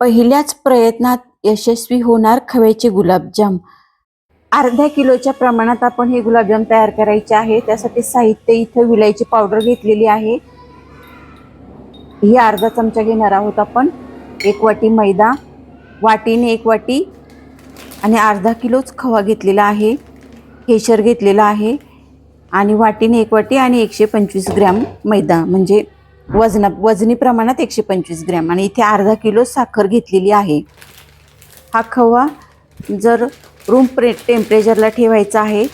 पहिल्याच प्रयत्नात यशस्वी होणार खव्याचे गुलाबजाम. अर्ध्या किलोच्या प्रमाणात आपण हे गुलाबजाम तयार करायचे आहे. त्यासाठी साहित्य इथं विलायची पावडर घेतलेली आहे. ही अर्धा चमचा घेणार आहोत आपण. एक वाटी मैदा वाटीने एक वाटी आणि अर्धा किलोच खवा घेतलेला आहे. केशर घेतलेला आहे. आणि वाटीने एक वाटी आणि एकशे पंचवीस ग्रॅम मैदा म्हणजे वजना वजनी प्रमाणात एकशे पंचवीस ग्रॅम आणि इथे अर्धा किलो साखर घेतलेली आहे. हा खवा जर रूम प्रे टेम्परेचरला ठेवायचा आहे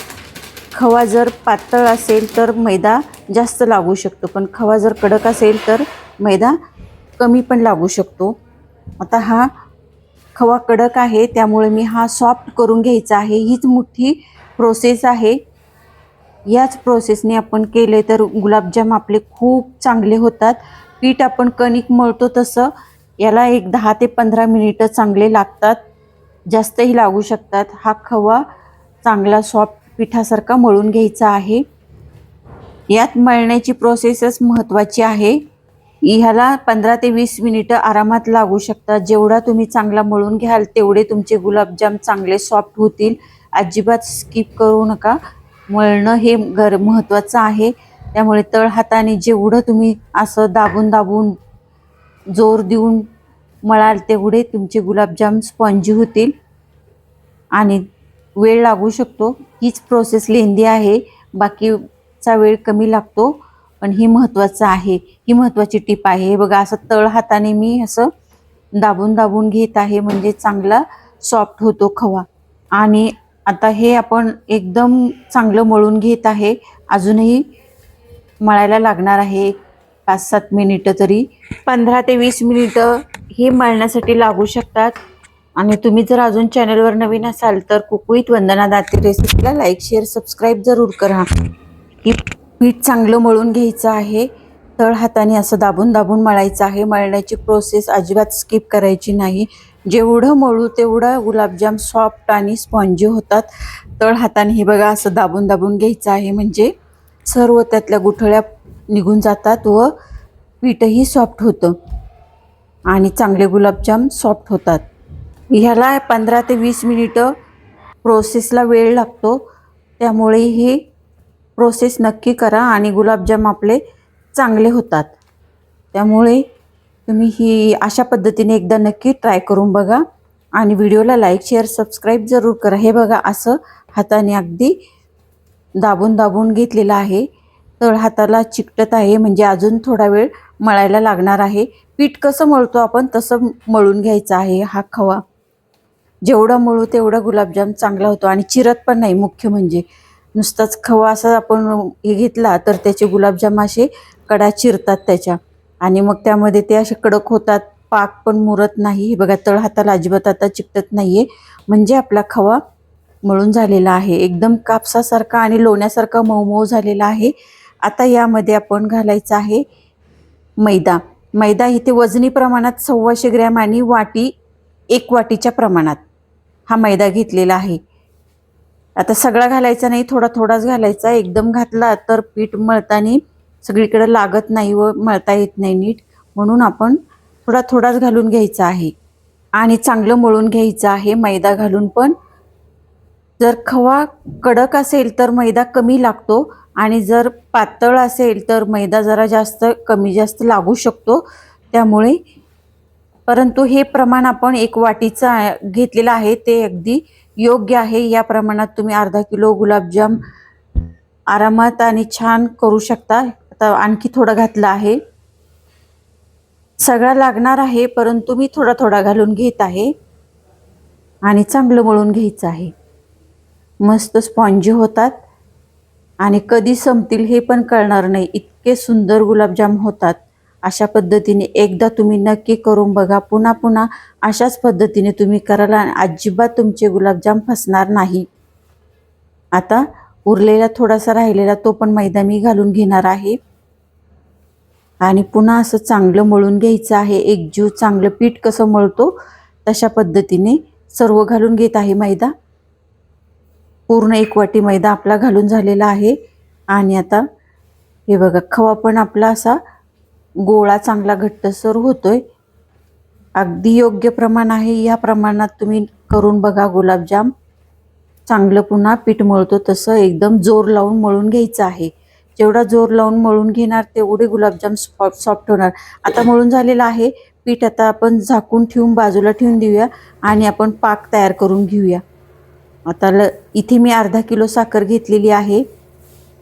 खवा जर पातळ असेल तर मैदा जास्त लागू शकतो. पण खवा जर कडक असेल तर मैदा कमी पण लागू शकतो. आता हा खवा कडक आहे त्यामुळे मी हा सॉफ्ट करून घ्यायचा आहे. हीच मोठी प्रोसेस आहे. याच प्रोसेसने आपण केले तर गुलाबजाम आपले खूप चांगले होतात. पीठ आपण कणिक मळतो तसं. याला एक दहा ते पंधरा मिनिटं चांगले लागतात. जास्तही लागू शकतात. हा खवा चांगला सॉफ्ट पिठासारखा मळून घ्यायचा आहे. यात मळण्याची प्रोसेसच महत्त्वाची आहे. ह्याला पंधरा ते वीस मिनिटं आरामात लागू शकतात. जेवढा तुम्ही चांगला मळून घ्याल तेवढे तुमचे गुलाबजाम चांगले सॉफ्ट होतील. अजिबात स्किप करू नका. मळणं हे गर महत्त्वाचं आहे. त्यामुळे तळ हाताने जेवढं तुम्ही असं दाबून दाबून जोर देऊन मळाल तेवढे तुमचे गुलाबजाम स्पॉन्जी होतील. आणि वेळ लागू शकतो. हीच प्रोसेस लेंदी आहे. बाकीचा वेळ कमी लागतो. पण ही महत्त्वाचं आहे. ही महत्त्वाची टीप आहे. हे बघा असं तळ हाताने मी असं दाबून दाबून घेत आहे. म्हणजे चांगला सॉफ्ट होतो खवा. आणि आता हे आपण एकदम चांगलं मळून घेत आहे. अजूनही मळायला लागणार आहे पाच सात मिनिटं तरी. पंधरा ते वीस मिनिटं हे मळण्यासाठी लागू शकतात. आणि तुम्ही जर अजून चॅनलवर नवीन असाल तर कुकुईत वंदना दाते रेसिपीला लाईक शेअर सबस्क्राईब जरूर करा. ही पीठ चांगलं मळून घ्यायचं आहे. तळ हाताने असं दाबून दाबून मळायचं आहे. मळण्याची प्रोसेस अजिबात स्किप करायची नाही. जेवढं मळू तेवढं गुलाबजाम सॉफ्ट आणि स्पॉन्जी होतात. तळ हाताने हे बघा असं दाबून दाबून घ्यायचं आहे. म्हणजे सर्व त्यातल्या गुठळ्या निघून जातात व पीठही सॉफ्ट होतं. आणि चांगले गुलाबजाम सॉफ्ट होतात. ह्याला पंधरा ते वीस मिनिटं प्रोसेसला वेळ लागतो. त्यामुळे ही प्रोसेस नक्की करा आणि गुलाबजाम आपले चांगले होतात. त्यामुळे तुम्ही ही अशा पद्धतीने एकदा नक्की ट्राय करून बघा. आणि व्हिडिओला लाईक शेअर सबस्क्राईब जरूर करा. हे बघा असं हाताने अगदी दाबून दाबून घेतलेलं आहे. तळ हाताला चिकटत आहे म्हणजे अजून थोडा वेळ मळायला लागणार आहे. पीठ कसं मळतो आपण तसं मळून घ्यायचं आहे हा खवा. जेवढा मळू तेवढा गुलाबजाम चांगला होतो. आणि चिरत पण नाही मुख्य म्हणजे. नुसताच खवा असा आपण हे घेतला तर त्याचे गुलाबजाम असे कडा चिरतात त्याच्या. आणि मग त्यामध्ये ते असे कडक होतात पाक पण मुरत नाही. हे बघा तळ हाताला अजिबात आता चिकटत नाही आहे म्हणजे आपला खवा मळून झालेला आहे. एकदम कापसासारखा आणि लोण्यासारखा मऊ मऊ झालेला आहे. आता यामध्ये आपण घालायचं आहे मैदा. मैदा इथे वजनी प्रमाणात सव्वाशे ग्रॅम आणि वाटी एक वाटीच्या प्रमाणात हा मैदा घेतलेला आहे. आता सगळा घालायचा नाही थोडा थोडाच घालायचा. एकदम घातला तर पीठ मळताना सगळीकडे लागत नाही व मळता येत नाही नीट. म्हणून आपण थोडा थोडाच घालून घ्यायचा आहे. आणि चांगलं मळून घ्यायचं आहे मैदा घालून पण. जर खवा कडक असेल तर मैदा कमी लागतो आणि जर पातळ असेल तर मैदा जरा जास्त कमी जास्त लागू शकतो. त्यामुळे परंतु हे प्रमाण आपण एक वाटीचं घेतलेलं आहे ते अगदी योग्य आहे. या प्रमाणात तुम्ही अर्धा किलो गुलाबजाम आरामात आणि छान करू शकता. आता आणखी थोडं घातलं आहे. सगळा लागणार आहे परंतु मी थोडा थोडा घालून घेत आहे. आणि चांगलं मळून घ्यायचं आहे. मस्त स्पॉन्जी होतात. आणि कधी संपतील हे पण कळणार नाही. इतके सुंदर गुलाबजाम होतात. अशा पद्धतीने एकदा तुम्ही नक्की करून बघा. पुन्हा पुन्हा अशाच पद्धतीने तुम्ही कराल आणि अजिबात तुमचे गुलाबजाम फसणार नाही. आता उरलेला थोडासा राहिलेला तो पण मैदा मी घालून घेणार आहे. आणि पुन्हा असं चांगलं मळून घ्यायचं आहे. एकजीव चांगलं पीठ कसं मळतो तशा पद्धतीने सर्व घालून घेत आहे मैदा. पूर्ण एक वाटी मैदा आपला घालून झालेला आहे. आणि आता हे बघा खवा पण आपला असा गोळा चांगला घट्टसर होतो आहे अगदी योग्य प्रमाण आहे. या प्रमाणात तुम्ही करून बघा गुलाबजाम. चांगलं पुन्हा पीठ मळतो. तसं एकदम जोर लावून मळून घ्यायचं आहे. जेवढा जोर लावून मळून घेणार तेवढे गुलाबजाम सॉफ्ट सॉफ्ट होणार. आता मळून झालेलं आहे पीठ आता आपण झाकून ठेवून बाजूला ठेवून देऊया आणि आपण पाक तयार करून घेऊया. आता ल इथे मी अर्धा किलो साखर घेतलेली आहे.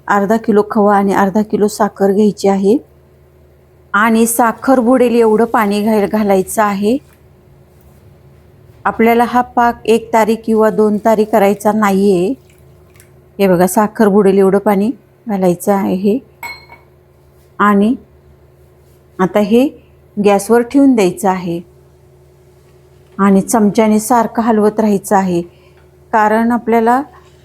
अर्धा किलो खवा आणि अर्धा किलो साखर घ्यायची आहे. आणि साखर बुडेल एवढं पाणी घाल घालायचं आहे. आपल्याला हा पाक एक तारीख किंवा दोन तारीख करायचा नाही आहे हे बघा साखर बुडेल एवढं पाणी. घालायचं आहे. हे आणि आता हे गॅसवर ठेवून द्यायचं आहे. आणि चमच्याने सारखं हलवत राहायचं आहे. कारण आपल्याला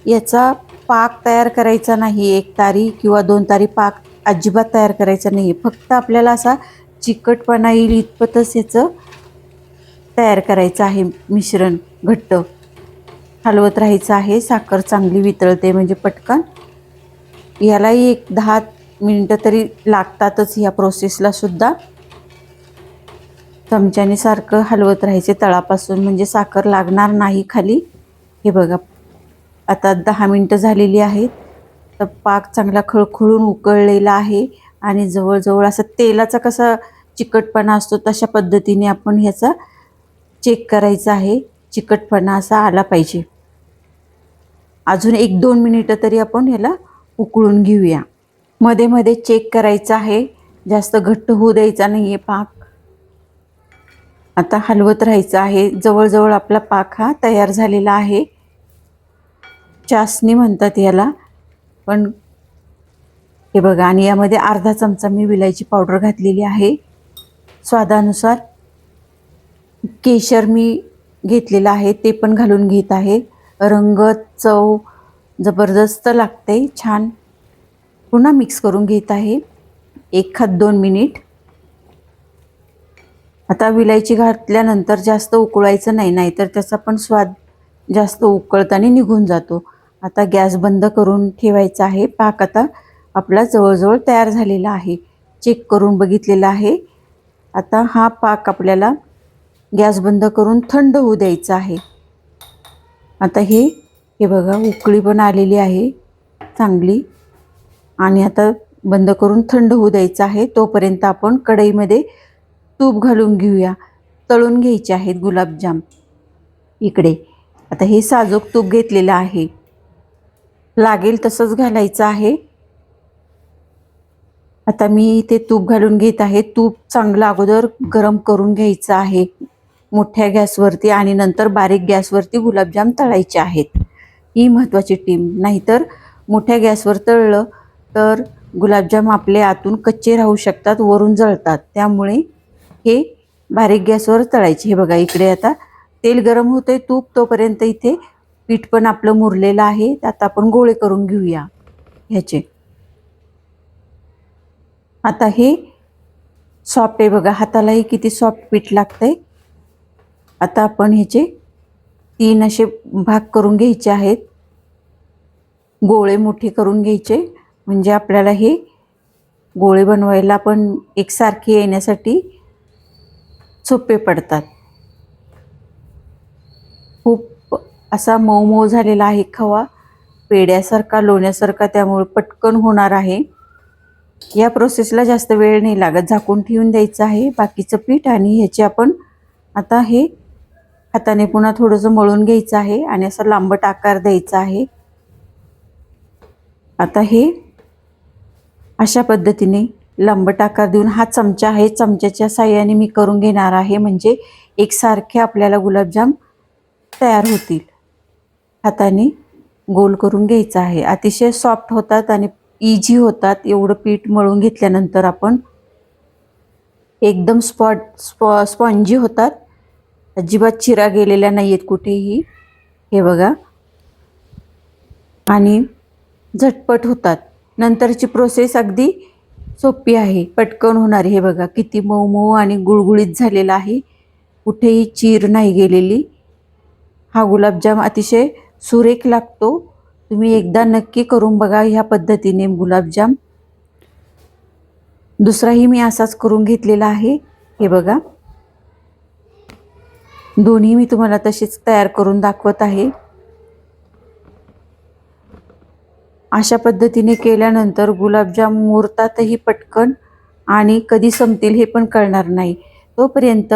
याचा पाक तयार करायचा नाही. एक तारी किंवा दोन तारी पाक अजिबात तयार करायचा नाही. फक्त आपल्याला असा चिकटपणा येईल इतपतच याचं तयार करायचं आहे. मिश्रण घट्ट हलवत राहायचं आहे. साखर चांगली वितळते. म्हणजे पटकन यालाही एक दहा मिनटं तरी लागतातच ह्या प्रोसेसला सुद्धा. चमच्याने सारखं हलवत राहायचे तळापासून म्हणजे साखर लागणार नाही खाली. हे बघा आता दहा मिनटं झालेली आहेत. तर पाक चांगला खळखळून उकळलेला आहे आणि जवळजवळ असं तेलाचा कसा चिकटपणा असतो तशा पद्धतीने आपण ह्याचा चेक करायचा आहे. चिकटपणा असा आला पाहिजे. अजून एक दोन मिनिटं तरी आपण ह्याला उकळून घेऊया. मध्ये मध्ये चेक करायचं आहे. जास्त घट्ट होऊ द्यायचा नाही आहे पाक. आता हलवत राहायचं आहे. जवळजवळ आपला पाक हा तयार झालेला आहे. चासणी म्हणतात याला. पण हे बघा आणि यामध्ये अर्धा चमचा मी विलायची पावडर घातलेली आहे. स्वादानुसार केशर मी घेतलेलं आहे. ते पण घालून घेत आहे. रंग चव जबरदस्त लागते छान. पुन्हा मिक्स करून घेत आहे. एक खात दोन मिनिट आता विलायची घातल्यानंतर जास्त उकळायचं नाही नाहीतर त्याचा पण स्वाद जास्त उकळताना निघून जातो. आता गॅस बंद करून ठेवायचा आहे. पाक आता आपला जवळजवळ तयार झालेला आहे. चेक करून बघितलेला आहे. आता हा पाक आपल्याला गॅस बंद करून थंड होऊ द्यायचा आहे. आता हे हे बघा उकळी पण आलेली आहे चांगली. आणि आता बंद करून थंड होऊ द्यायचं आहे. तोपर्यंत आपण कढईमध्ये तूप घालून घेऊया. तळून घ्यायचे आहेत गुलाबजाम. इकडे. आता हे साजूक तूप घेतलेलं आहे. लागेल तसंच घालायचं आहे. आता मी इथे तूप घालून घेत आहे. तूप चांगलं अगोदर गरम करून घ्यायचं आहे. मोठ्या गॅसवरती आणि नंतर बारीक गॅसवरती गुलाबजाम तळायचे आहेत. ही महत्त्वाची टीम नाहीतर मोठ्या गॅसवर तळलं तर गुलाबजाम आपले आतून कच्चे राहू शकतात वरून जळतात. त्यामुळे हे बारीक गॅसवर तळायचे. हे बघा इकडे आता तेल गरम होतंय तूप तोपर्यंत इथे पीठ पण आपलं मुरलेलं आहे. आता आपण गोळे करून घेऊया ह्याचे. आता हे सॉफ्ट आहे बघा. हातालाही किती सॉफ्ट पीठ लागतंय. आता आपण ह्याचे तीन असे भाग करून घ्यायचे आहेत. गोळे मोठे करून घ्यायचे. म्हणजे आपल्याला हे गोळे बनवायला पण एकसारखे येण्यासाठी सोपे पडतात. खूप असा मऊ मऊ झालेला आहे खवा. पेड्यासारखा लोण्यासारखा त्यामुळे पटकन होणार आहे. या प्रोसेसला जास्त वेळ नाही लागत. झाकून ठेवून द्यायचं आहे. बाकीचं पीठ आणि ह्याचे आपण आता हे हाताने पुन्हा थोडंसं मळून घ्यायचं आहे आणि असं लांबट आकार द्यायचा आहे. आता हे अशा पद्धतीने लांबट आकार देऊन हा चमचा आहे. चमच्याच्या साह्याने मी करून घेणार आहे. म्हणजे एकसारखे आपल्याला गुलाबजाम तयार होतील. हाताने गोल करून घ्यायचा आहे. अतिशय सॉफ्ट होतात आणि इझी होतात. एवढं पीठ मळून घेतल्यानंतर आपण एकदम स्पॉट स्पॉ स्पॉन्जी होतात. अजिबात चिरा गेलेल्या नाही आहेत कुठेही. हे बघा. आणि झटपट होतात. नंतरची प्रोसेस अगदी सोपी आहे. पटकन होणारी हे बघा. किती मऊ मऊ आणि गुळगुळीत झालेला आहे. कुठेही चीर नाही गेलेली. हा गुलाबजाम अतिशय सुरेख लागतो. तुम्ही एकदा नक्की करून बघा ह्या पद्धतीने गुलाबजाम. दुसराही मी असाच करून घेतलेला आहे. हे बघा. दोन्ही मी तुम्हाला तशीच तयार करून दाखवत आहे. अशा पद्धतीने केल्यानंतर गुलाबजाम मुहूर्तातही पटकन आणि कधी संपतील हे पण कळणार नाही. तोपर्यंत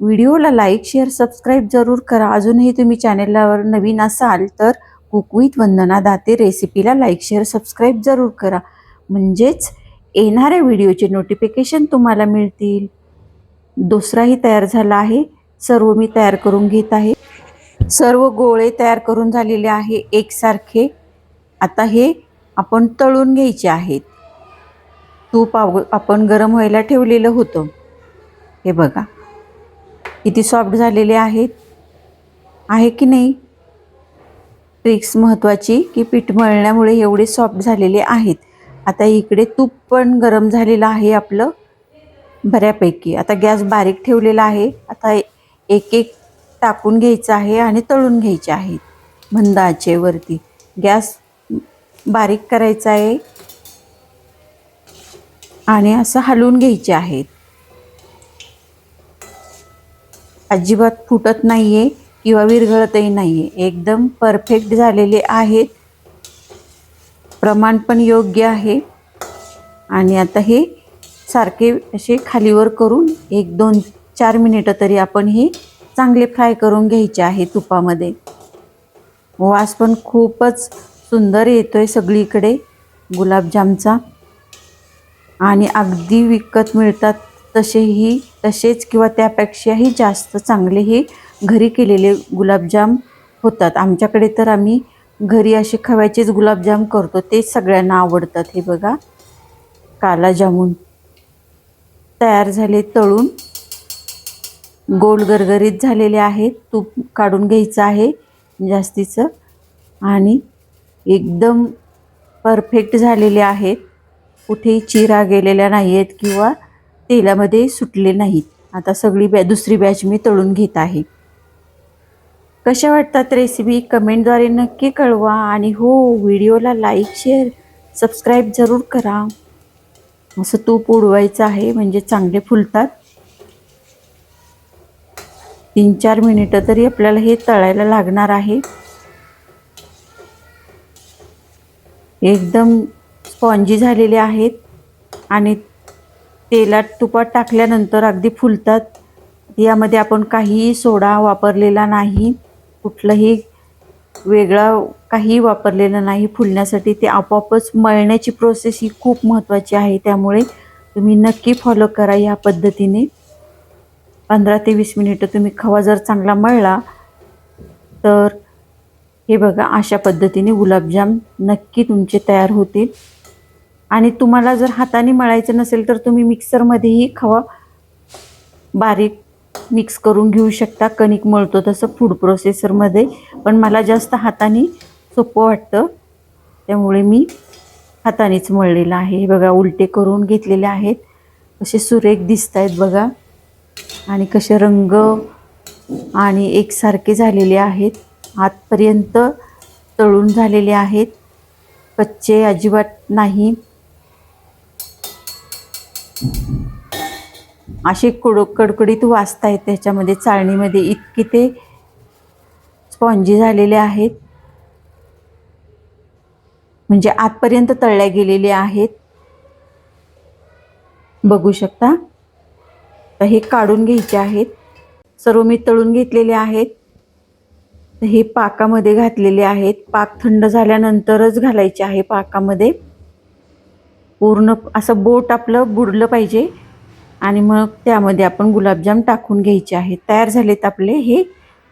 व्हिडिओला लाईक शेअर सबस्क्राईब जरूर करा. अजूनही तुम्ही चॅनेलवर नवीन असाल तर कुकवित वंदना दाते रेसिपीला लाईक शेअर सबस्क्राईब जरूर करा. म्हणजेच येणाऱ्या व्हिडिओचे नोटिफिकेशन तुम्हाला मिळतील. दुसराही तयार झाला आहे. सर्व मी तयार करून घेत आहे. सर्व गोळे तयार करून झालेले आहे एकसारखे. आता हे आपण तळून घ्यायचे आहेत. तूप आव- आपण गरम व्हायला ठेवलेलं होतं. हे बघा. किती सॉफ्ट झालेले आहेत. आहे की नाही? ट्रिक्स महत्त्वाची की पीठ मळण्यामुळे एवढे सॉफ्ट झालेले आहेत. आता इकडे तूप पण गरम झालेलं आहे आपलं. बऱ्यापैकी. आता गॅस बारीक ठेवलेला आहे. आता एक एक टाकून घ्यायचं आहे आणि तळून घ्यायचे आहेत मंद आचेवरती गॅस बारीक करायचा आहे. आणि असं हलवून घ्यायचे आहेत अजिबात फुटत नाही आहे किंवा विरघळतही नाही आहे एकदम परफेक्ट झालेले आहेत. प्रमाण पण योग्य आहे. आणि आता हे सारखे असे खालीवर करून एक दोन चार मिनिटं तरी आपण हे चांगले फ्राय करून घ्यायचे आहे तुपामध्ये. वास पण खूपच सुंदर येतो आहे सगळीकडे गुलाबजामचा. आणि अगदी विकत मिळतात तसेही तसेच किंवा त्यापेक्षाही जास्त चांगले हे घरी केलेले गुलाबजाम होतात. आमच्याकडे तर आम्ही घरी असे खव्याचेच गुलाबजाम करतो. तेच सगळ्यांना आवडतात हे बघा. काला जामून तयार झाले तळून. गोल गरगरीत झालेले आहेत. तूप काढून घ्यायचं आहे जास्तीचं. आणि एकदम परफेक्ट झालेले आहेत. कुठेही चिरा गेलेल्या नाही आहेत किंवा तेलामध्ये सुटले नाहीत. आता सगळी बॅ दुसरी बॅच मी तळून घेत आहे. कशा वाटतात रेसिपी? कमेंटद्वारे नक्की कळवा. आणि हो व्हिडिओला लाईक शेअर सबस्क्राईब जरूर करा. असं तूप उडवायचं आहे म्हणजे चांगले फुलतात. तीन चार मिनिटं तरी आपल्याला हे तळायला लागणार आहे. एकदम स्पॉन्जी झालेले आहेत आणि तेलात तुपात टाकल्यानंतर अगदी फुलतात. यामध्ये आपण काहीही सोडा वापरलेला नाही. कुठलंही वेगळा काही वापरलेलं नाही. फुलण्यासाठी ते आपोआपच मळण्याची प्रोसेस ही खूप महत्त्वाची आहे. त्यामुळे तुम्ही नक्की फॉलो करा या पद्धतीने. पंधरा ते वीस मिनिटं तुम्ही खवा जर चांगला मळला तर हे बघा अशा पद्धतीने गुलाबजाम नक्की तुमचे तयार होतील. आणि तुम्हाला जर हाताने मळायचं नसेल तर तुम्ही मिक्सरमध्येही खवा बारीक मिक्स करून घेऊ शकता. कणिक मळतो तसं फूड प्रोसेसरमध्ये पण मला जास्त हाताने सोपं वाटतं. त्यामुळे मी हातानेच मळलेलं आहे. हे बघा उलटे करून घेतलेले आहेत. असे सुरेख दिसत आहेत बघा. आणि कसे रंग आणि एकसारखे झालेले आहेत आतपर्यंत तळून झालेले आहेत. कच्चे अजिबात नाही. असे कुड कडकडीत वाचता आहेत त्याच्यामध्ये चाळणीमध्ये इतके ते स्पॉन्जी झालेले आहेत. म्हणजे आतपर्यंत तळल्या गेलेले आहेत. बघू शकता. तर हे काढून घ्यायचे आहेत. सर्व मी तळून घेतलेले आहेत. तर हे पाकामध्ये घातलेले आहेत. पाक थंड झाल्यानंतरच घालायचे आहे पाकामध्ये. पूर्ण असं बोट आपलं बुडलं पाहिजे. आणि मग त्यामध्ये आपण गुलाबजाम टाकून घ्यायचे आहेत. तयार झालेत आपले हे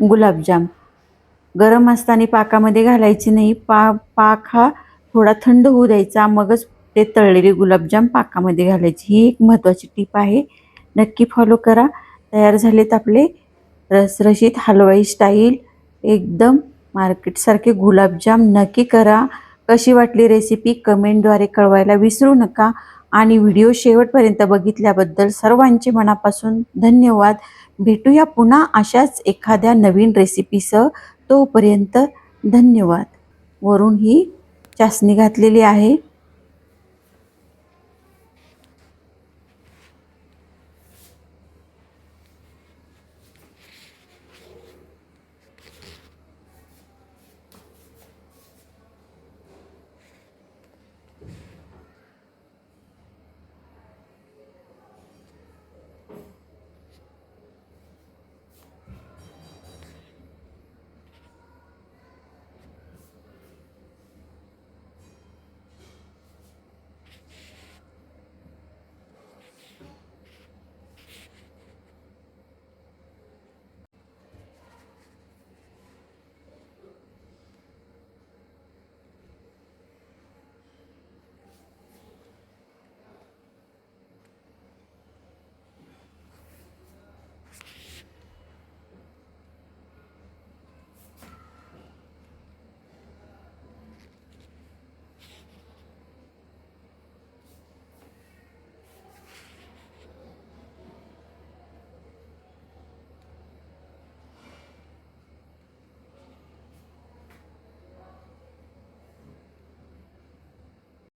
गुलाबजाम. गरम असताना पाकामध्ये घालायचे नाही. पा पाक हा थोडा थंड होऊ द्यायचा. मगच ते तळलेले गुलाबजाम पाकामध्ये घालायचे. ही एक महत्त्वाची टीप आहे. नक्की फॉलो करा. तयार झालेत आपले रसरशीत हलवाई स्टाईल एकदम मार्केटसारखे गुलाबजाम नक्की करा. कशी वाटली रेसिपी कमेंटद्वारे कळवायला विसरू नका. आणि व्हिडिओ शेवटपर्यंत बघितल्याबद्दल सर्वांचे मनापासून धन्यवाद. भेटूया पुन्हा अशाच एखाद्या नवीन रेसिपीसह तोपर्यंत धन्यवाद. वरून ही चासणी घातलेली आहे.